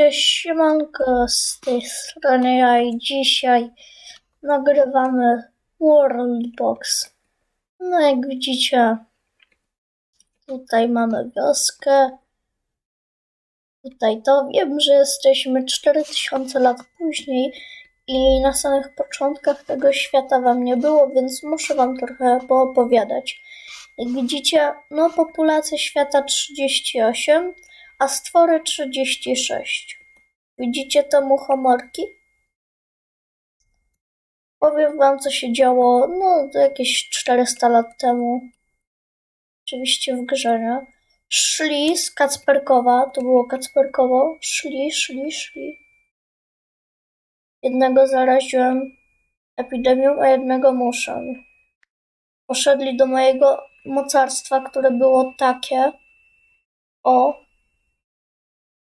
Cześć, siemanko, z tej strony ja i dzisiaj nagrywamy Worldbox. No jak widzicie, tutaj mamy wioskę. Tutaj to wiem, że jesteśmy 4000 lat później i na samych początkach tego świata wam nie było, więc muszę wam trochę poopowiadać. Jak widzicie, no populacja świata 38, a stwory 36. Widzicie te muchomorki? Powiem wam, co się działo, no, jakieś 400 lat temu. Oczywiście w grze, nie? Szli z Kacperkowa, to było Kacperkowo, szli, szli, szli. Jednego zaraziłem epidemią, a jednego muszem. Poszedli do mojego mocarstwa, które było takie. O,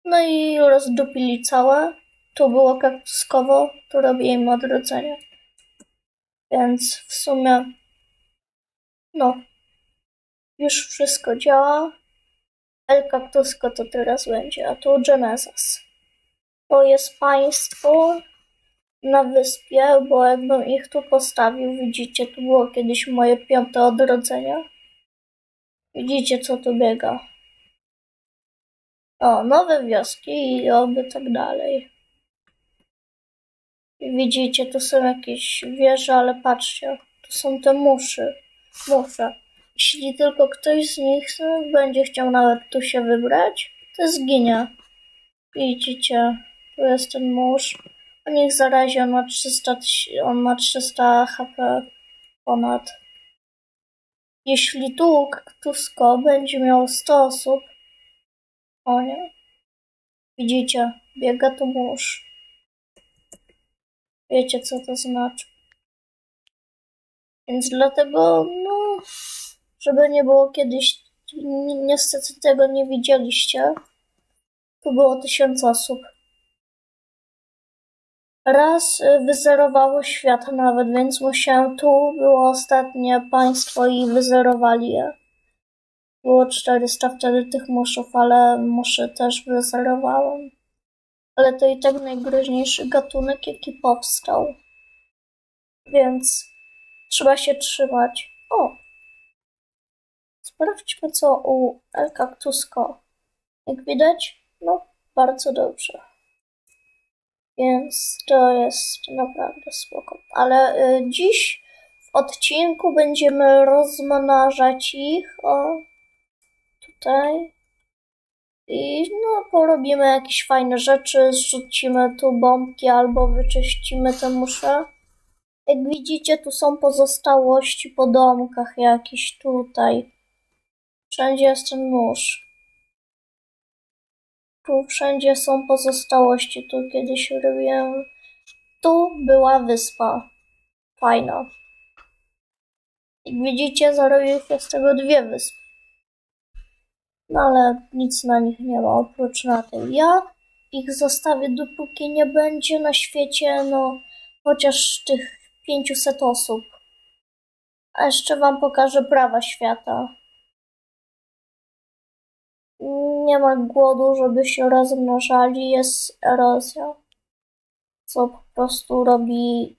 no i rozdupili całe. Tu było kaktuskowo, tu robię im odrodzenie. Więc w sumie, no, już wszystko działa. El Kaktusko to teraz będzie, a tu Genesis. To jest państwo na wyspie, bo jakbym ich tu postawił, widzicie, tu było kiedyś moje piąte odrodzenie. Widzicie, co tu biega. O, nowe wioski i oby tak dalej. Widzicie, tu są jakieś wieże, ale patrzcie, tu są te muszy. Musze. Jeśli tylko ktoś z nich będzie chciał nawet tu się wybrać, to zginie. Widzicie, tu jest ten mórz. On ich zarazi, on ma 300, tyś- on ma 300 HP ponad. Jeśli tu kaktusko będzie miało 100 osób, o nie. Widzicie, biega tu mórz. Wiecie, co to znaczy. Więc dlatego, no, żeby nie było kiedyś, ni- niestety tego nie widzieliście, tu było tysiąc osób. Raz y, wyzerowało świat nawet, więc musiałem, tu było ostatnie państwo i wyzerowali je. Było 400 wtedy tych muszów, ale muszy też wyzerowałem. Ale to i tak najgroźniejszy gatunek, jaki powstał. Więc trzeba się trzymać. O! Sprawdźmy, co u El Cactusco. Jak widać, no, bardzo dobrze. Więc to jest naprawdę spoko. Ale y, dziś w odcinku będziemy rozmnażać ich. O, tutaj. I no, porobimy jakieś fajne rzeczy, zrzucimy tu bombki albo wyczyścimy te musze. Jak widzicie, tu są pozostałości po domkach jakieś tutaj. Wszędzie jest ten nóż. Tu wszędzie są pozostałości, tu kiedyś robiłem. Tu była wyspa. Fajna. Jak widzicie, zarobił się z tego dwie wyspy. No ale nic na nich nie ma oprócz na tej. Ja ich zostawię dopóki nie będzie na świecie, no chociaż tych 500 osób. A jeszcze wam pokażę prawa świata. Nie ma głodu, żeby się rozmnażali, jest erozja. Co po prostu robi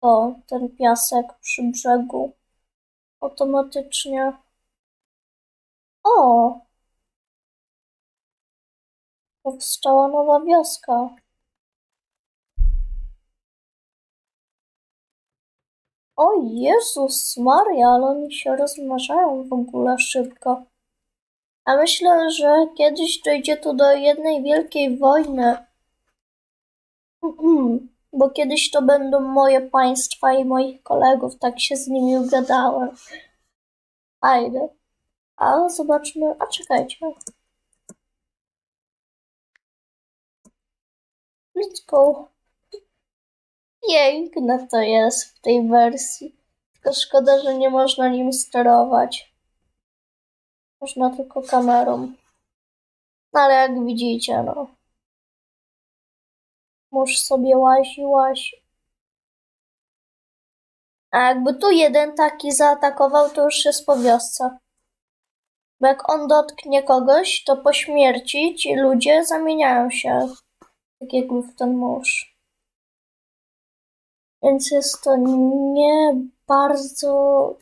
to, ten piasek przy brzegu automatycznie. O! Powstała nowa wioska. O Jezus Maria, ale oni się rozmnażają w ogóle szybko. A myślę, że kiedyś dojdzie tu do jednej wielkiej wojny. Mhm, Bo kiedyś to będą moje państwa i moich kolegów, tak się z nimi ugadałem. Fajne. A zobaczmy, a czekajcie. Let's go. Piękne to jest w tej wersji. Tylko szkoda, że nie można nim sterować. Można tylko kamerą. No ale jak widzicie, no. Mórz sobie łazi, łazi. A jakby tu jeden taki zaatakował, to już jest po wiosce. Bo jak on dotknie kogoś, to po śmierci ci ludzie zamieniają się Tak jak w ten mąż. Więc jest to nie bardzo.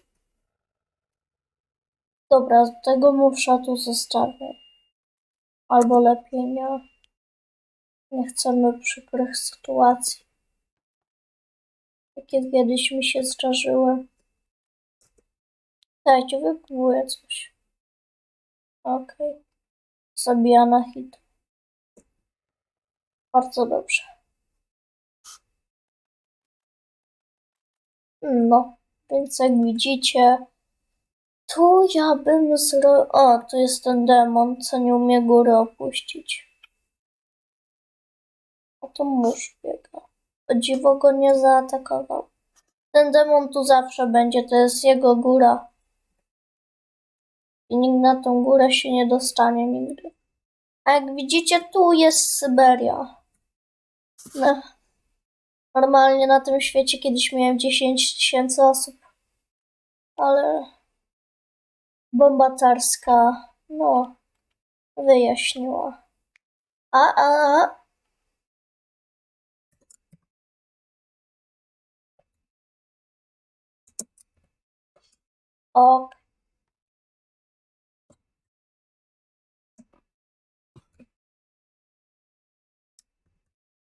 Dobra, tego musza tu zostawię. Albo lepiej nie. Nie chcemy przykrych sytuacji. Takie kiedyś mi się zdarzyły. Dajcie, wypróbuję coś. Okej. Zabija na hit. Bardzo dobrze. No, więc jak widzicie, tu ja bym zro... O, tu jest ten demon, co nie umie góry opuścić. A to mórz biega. O dziwo go nie zaatakował. Ten demon tu zawsze będzie, to jest jego góra. I nikt na tą górę się nie dostanie nigdy. A jak widzicie, tu jest Syberia. No. Normalnie na tym świecie kiedyś miałem 10 tysięcy osób. Ale bomba carska, no, wyjaśniła. A, a, a. Ok.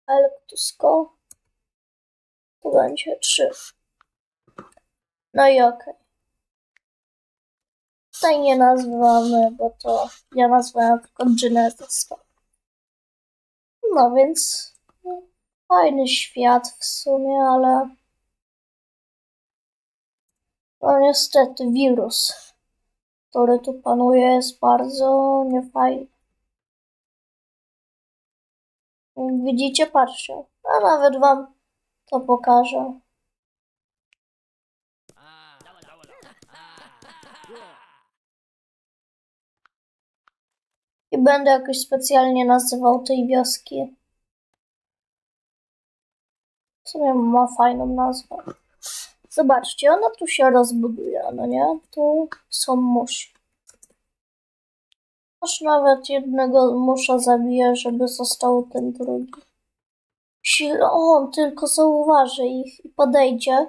Elektusko. To będzie trzy. No i okej. Tutaj nie nazywamy, bo to ja nazwałem tylko Genesis. No więc no, fajny świat w sumie, ale no niestety wirus, który tu panuje jest bardzo niefajny. Widzicie, patrzcie, a nawet wam to pokażę. I będę jakoś specjalnie nazywał tej wioski. W sumie ma fajną nazwę. Zobaczcie, ona tu się rozbuduje, no nie? Tu są musi. Aż nawet jednego musza zabije, żeby został ten drugi. Jeśli on tylko zauważy ich i podejdzie,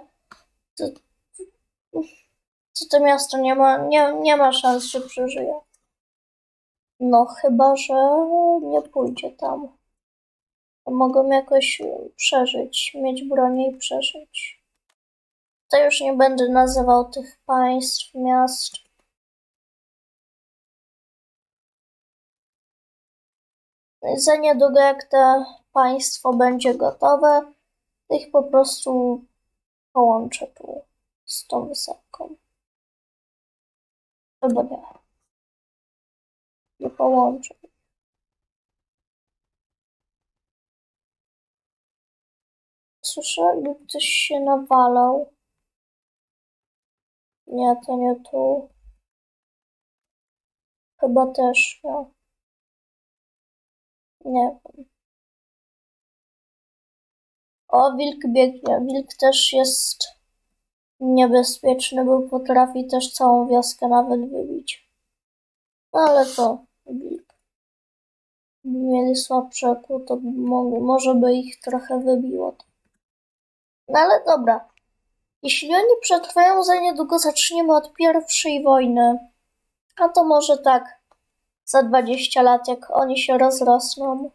to, to to miasto nie ma, nie, nie ma szans, że przeżyje. No, chyba, że nie pójdzie tam. Mogą jakoś przeżyć, mieć bronię i przeżyć. To już nie będę nazywał tych państw, miast. Za niedługo, jak to państwo będzie gotowe, to ich po prostu połączę tu z tą wysepką. Albo nie. Nie połączę. Słyszę, jakby ktoś się nawalał. Nie, to nie tu. Chyba też nie. Nie wiem. O, wilk biegnie. Wilk też jest niebezpieczny, bo potrafi też całą wioskę nawet wybić. No ale to wilk. Gdyby mieli słabsze kół, to mo- może by ich trochę wybiło. No ale dobra. Jeśli oni przetrwają, za niedługo zaczniemy od pierwszej wojny. A to może tak za 20 lat, jak oni się rozrosną.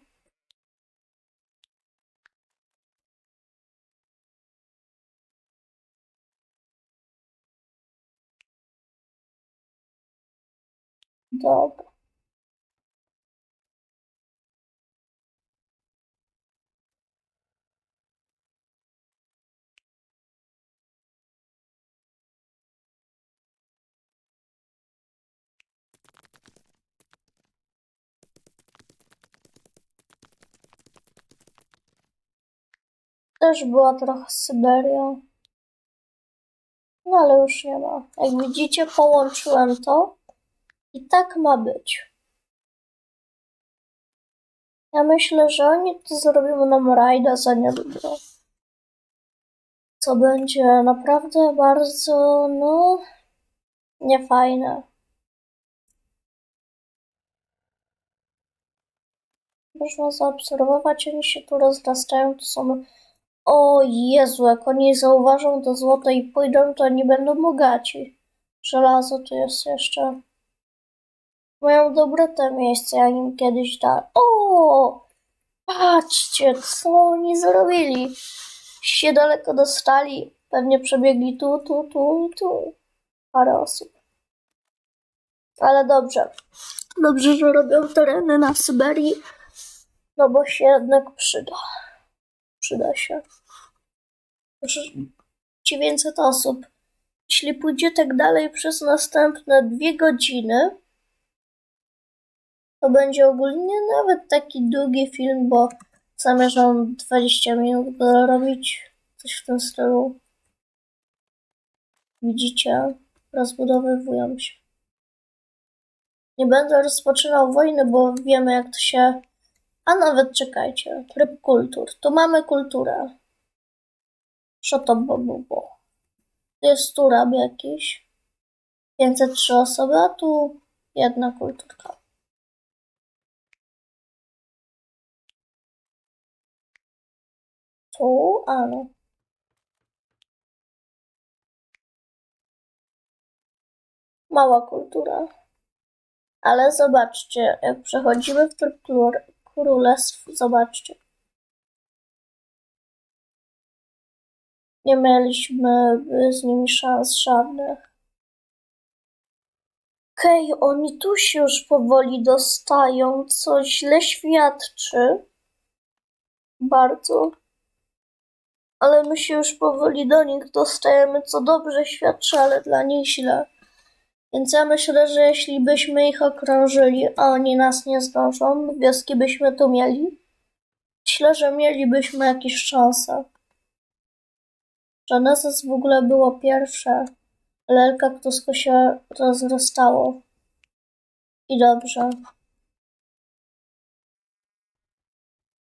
Dobra. Też była trochę Syberia. No ale już nie ma. Jak widzicie, połączyłem to i tak ma być. Ja myślę, że oni to zrobią nam rajda za niedługo. Co będzie naprawdę bardzo, no, niefajne. Można zaobserwować, oni się tu rozrastają, to są... O Jezu, jak oni zauważą to złoto i pójdą, to nie będą bogaci. Żelazo tu jest jeszcze. Mają dobre te miejsce, ja im kiedyś dam. O! Patrzcie, co oni zrobili. Się daleko dostali. Pewnie przebiegli tu, tu, tu i tu. Parę osób. Ale dobrze. Dobrze, że robią tereny na Syberii. No bo się jednak przyda. Przyda się. Już 900 osób. Jeśli pójdzie tak dalej przez następne dwie godziny, to będzie ogólnie nawet taki długi film, bo zamierzam 20 minut robić. Coś w tym stylu. Widzicie? Rozbudowywują się. Nie będę rozpoczynał wojny, bo wiemy jak to się... A nawet czekajcie, tryb kultur. Tu mamy kulturę. Szotobobobo. Tu jest turab jakiś. 503 osoby, a tu jedna kulturka. Tu, a no. Mała kultura. Ale zobaczcie, jak przechodzimy w tryb królestw, zobaczcie. Nie mieliśmy y, z nimi szans żadnych. Okej, oni tu się już powoli dostają, co źle świadczy. Bardzo. Ale my się już powoli do nich dostajemy, co dobrze świadczy, ale dla nich źle. Więc ja myślę, że jeśli byśmy ich okrążyli, a oni nas nie zdążą, wioski byśmy tu mieli, myślę, że mielibyśmy jakieś szanse. Że nas w ogóle było pierwsze, ale El Kaktusko się rozrastało. I dobrze.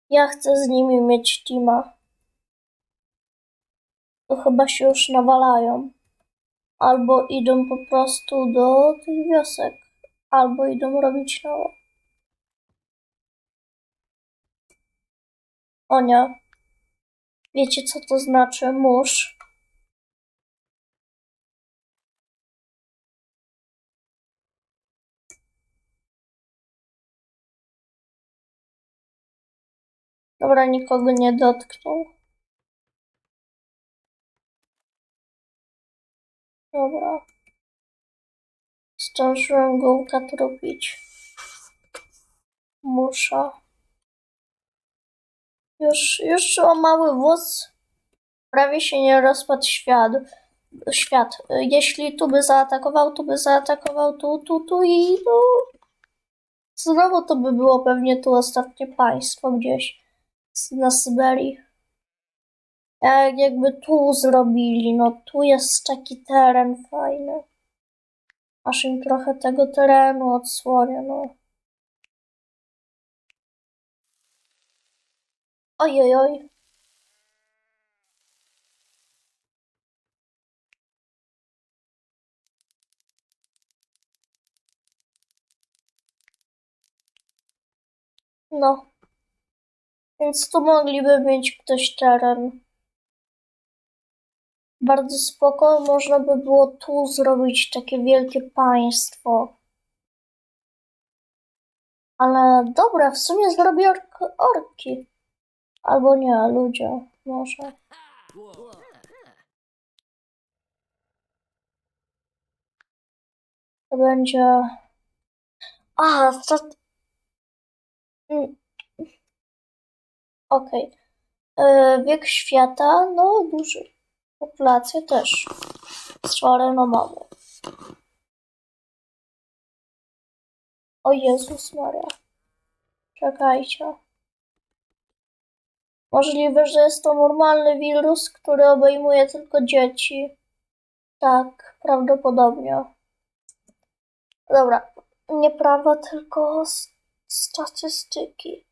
Ja chcę z nimi mieć teama. To chyba się już nawalają. Albo idą po prostu do tych wiosek, albo idą robić nowe. O nie. Wiecie co to znaczy mórz? Dobra, nikogo nie dotknął. Dobra. Zdążyłem go ukatrupić. Muszę. Już, już o mały wóz prawie się nie rozpadł świat. Świat. Jeśli tu by zaatakował, tu by zaatakował, tu, tu, tu i tu. Znowu to by było pewnie tu ostatnie państwo gdzieś na Syberii. Jak jakby tu zrobili, no tu jest taki teren fajny. Aż im trochę tego terenu odsłonię, no. Oj, oj, oj. No. Więc tu mogliby mieć ktoś teren. Bardzo spoko, można by było tu zrobić takie wielkie państwo. Ale dobra, w sumie zrobię ork orki. Albo nie, ludzie, może. To będzie... A, to... Mm. Okej. E, Wiek świata, no duży. Populację też. Stworzone mamy. O Jezus Maria. Czekajcie. Możliwe, że jest to normalny wirus, który obejmuje tylko dzieci. Tak, prawdopodobnie. Dobra, nie prawa, tylko statystyki.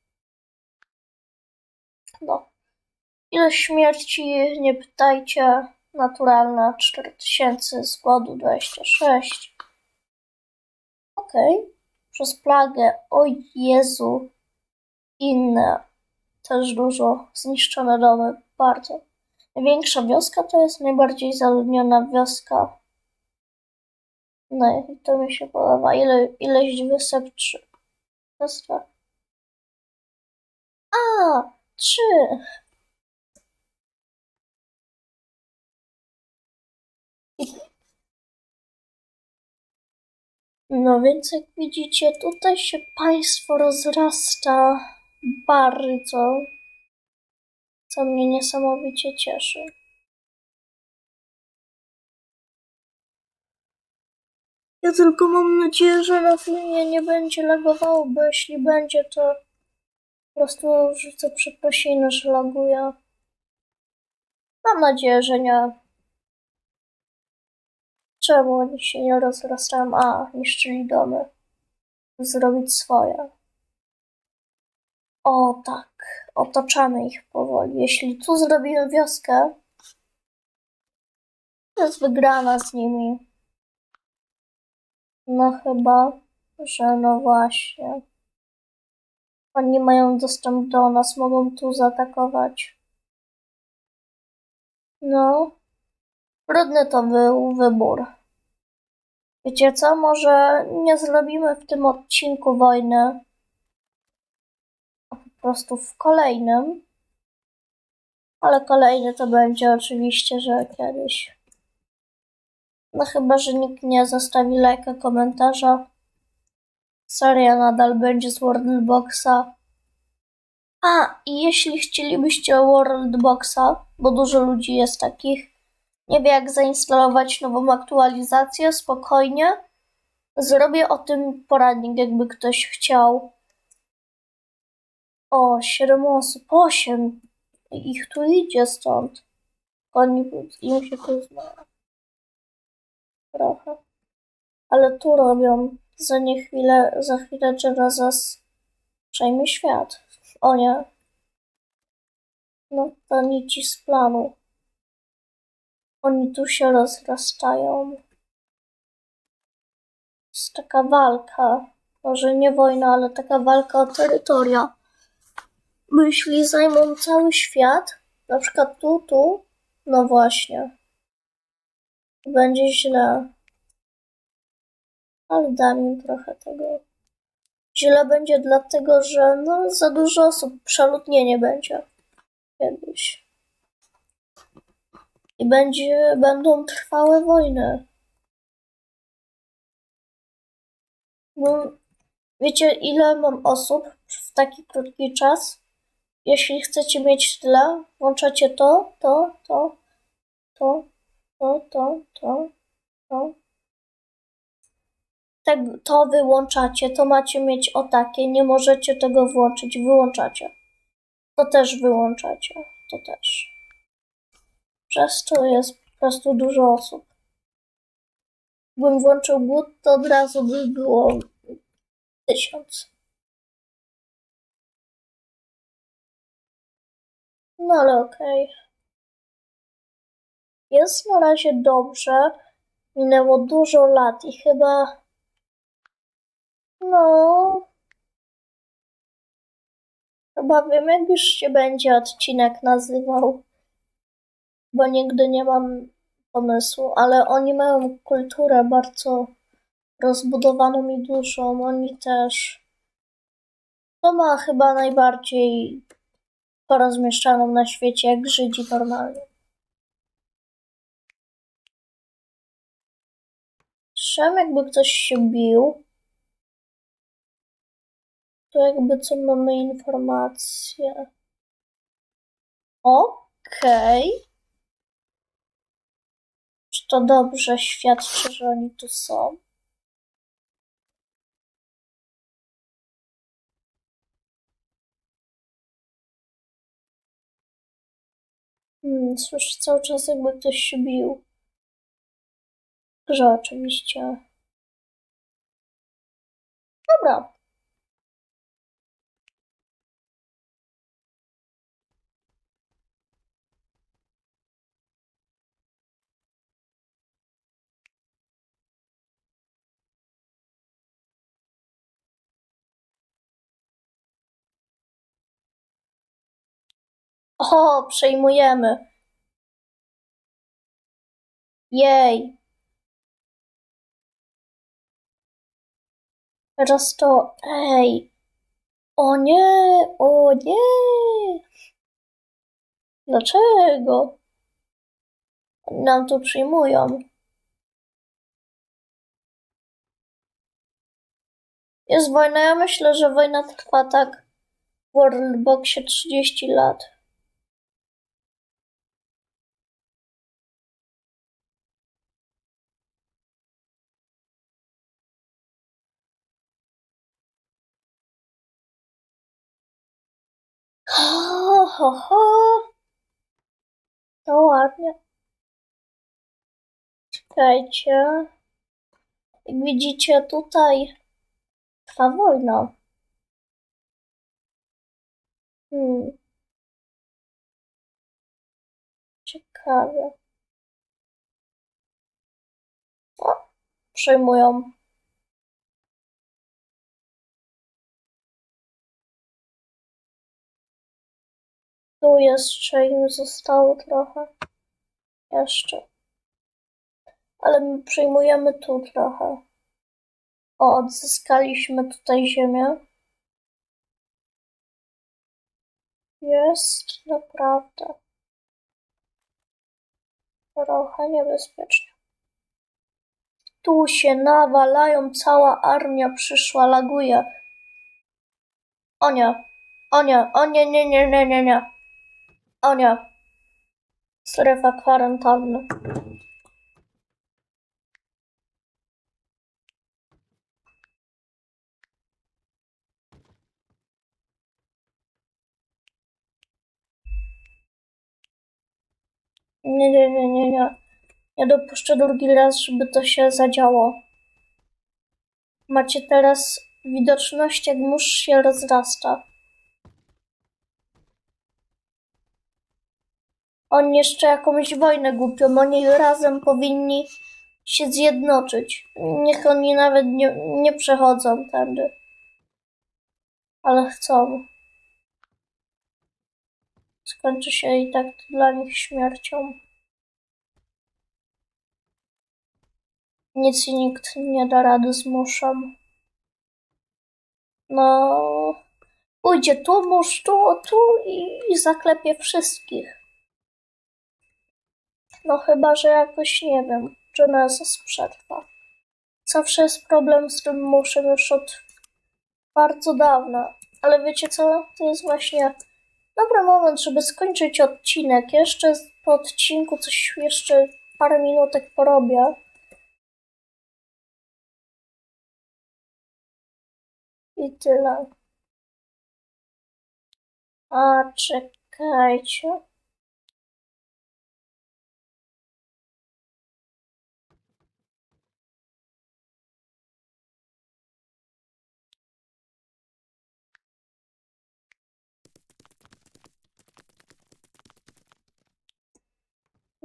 No. Ile śmierci, nie pytajcie. Naturalna 4000, z głodu 26. Okej. Przez plagę, o Jezu. inne też dużo zniszczone domy, bardzo. Największa wioska to jest najbardziej zaludniona wioska. No i to mi się podoba. Ile, ileś wysep trzy. Dwa. A, trzy. No więc jak widzicie, tutaj się państwo rozrasta bardzo, co mnie niesamowicie cieszy. Ja tylko mam nadzieję, że na filmie nie będzie lagowało, bo jeśli będzie, to po prostu rzucę przeprosiny, że laguje. Mam nadzieję, że nie. Czemu oni się nie rozrastają? A, niszczyli domy. Zrobić swoje. O tak, otaczamy ich powoli. Jeśli tu zrobimy wioskę, to jest wygrana z nimi. No chyba, że no właśnie. Oni mają dostęp do nas, mogą tu zaatakować. No, trudny to był wybór. Wiecie co, może nie zrobimy w tym odcinku wojny, a po prostu w kolejnym. Ale kolejny to będzie oczywiście, że kiedyś. No chyba, że nikt nie zostawi lajka, komentarza. Seria nadal będzie z Worldboxa. A, i jeśli chcielibyście Worldboxa, bo dużo ludzi jest takich, nie wie jak zainstalować nową aktualizację, spokojnie. Zrobię o tym poradnik, jakby ktoś chciał. O, 7 osób, 8. Ich tu idzie stąd. Oni im się tu zna. Trochę. Ale tu robią. Za nie chwilę, za chwilę Gerazas przejmie świat. O nie. No to nici z planu. Oni tu się rozrastają. Jest taka walka. Może nie wojna, ale taka walka o terytoria. Jeśli zajmą cały świat, na przykład tu, tu, no właśnie, będzie źle. Ale dam im trochę tego. Źle będzie dlatego, że no, za dużo osób, przeludnienie będzie kiedyś. I będzie, będą trwałe wojny. No, wiecie, ile mam osób w taki krótki czas? Jeśli chcecie mieć tyle, włączacie to, to, to, to, to, to, to, to. Tak, to wyłączacie, to macie mieć o takie, nie możecie tego włączyć, wyłączacie. To też wyłączacie, to też. Przez to jest po prostu dużo osób. Gdybym włączył głód, to od razu by było tysiąc. No ale okej. Okay. Jest na razie dobrze. Minęło dużo lat i chyba. No. Chyba wiem, jak już się będzie odcinek nazywał. Bo nigdy nie mam pomysłu, ale oni mają kulturę bardzo rozbudowaną i dużą. Oni też. To ma chyba najbardziej porozmieszczaną na świecie, jak Żydzi normalnie. Szem jakby ktoś się bił, to jakby co mamy informację. Okej. Okay. To dobrze świadczy, że oni tu są? Hmm, słyszę cały czas jakby ktoś się bił. W grze oczywiście. Dobra. O, przejmujemy. Jej. Teraz to. Ej. O nie, o nie. Dlaczego? Nam to przyjmują. Jest wojna. Ja myślę, że wojna trwa tak w Worldboxie 30 lat. Ho, ho. To ładnie. Czekajcie. Jak widzicie, tutaj trwa wojna. Hmm. Ciekawe. O, przejmują. Tu jeszcze im zostało trochę. Jeszcze. Ale my przejmujemy tu trochę. O, odzyskaliśmy tutaj ziemię. Jest naprawdę trochę niebezpiecznie. Tu się nawalają, cała armia przyszła, laguje. O nie, o nie, o nie, nie, nie, nie, nie, nie. O nie. Strefa kwarantanny. Nie, nie, nie, nie, nie. Nie dopuszczę drugi raz, żeby to się zadziało. Macie teraz widoczność, jak mórz się rozrasta. Oni jeszcze jakąś wojnę głupią, oni razem powinni się zjednoczyć. Niech oni nawet nie, nie przechodzą tędy. Ale chcą. Skończy się i tak dla nich śmiercią. Nic i nikt nie da rady z muszem. No, pójdzie tu, mórz tu, tu i, i zaklepie wszystkich. No chyba, że jakoś nie wiem, Genesis przetrwa. Zawsze jest problem z tym muszem już od bardzo dawna. Ale wiecie co? To jest właśnie dobry moment, żeby skończyć odcinek. Jeszcze po odcinku coś jeszcze parę minutek porobię. I tyle. A czekajcie.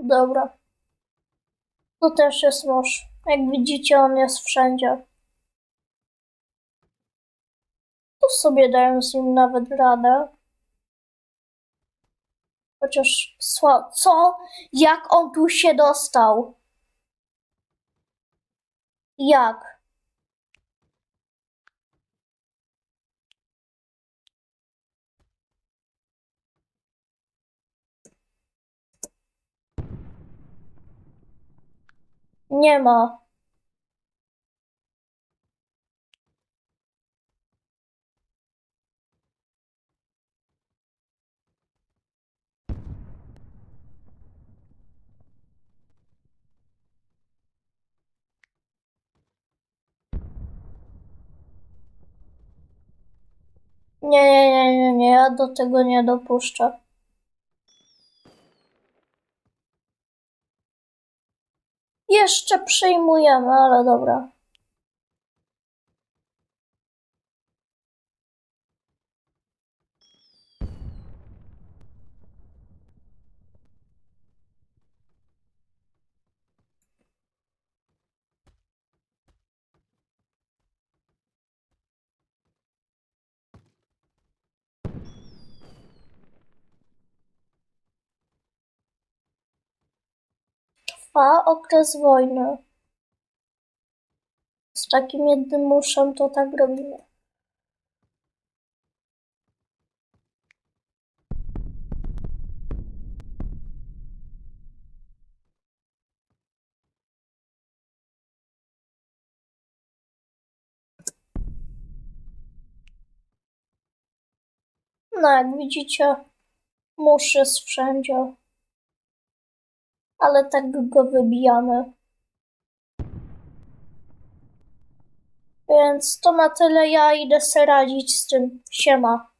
Dobra. Tu też jest mórz. Jak widzicie, on jest wszędzie. Tu sobie dają z nim nawet radę. Chociaż. Co? Jak on tu się dostał? Jak? Nie ma. Nie, nie, nie, nie, nie, ja do tego nie dopuszczę. Jeszcze przyjmujemy, ale dobra. Trwa okres wojny. Z takim jednym muszem to tak robimy. No, jak widzicie, musz jest wszędzie. Ale tak go wybijamy. Więc to na tyle. Ja idę se radzić z tym. Siema.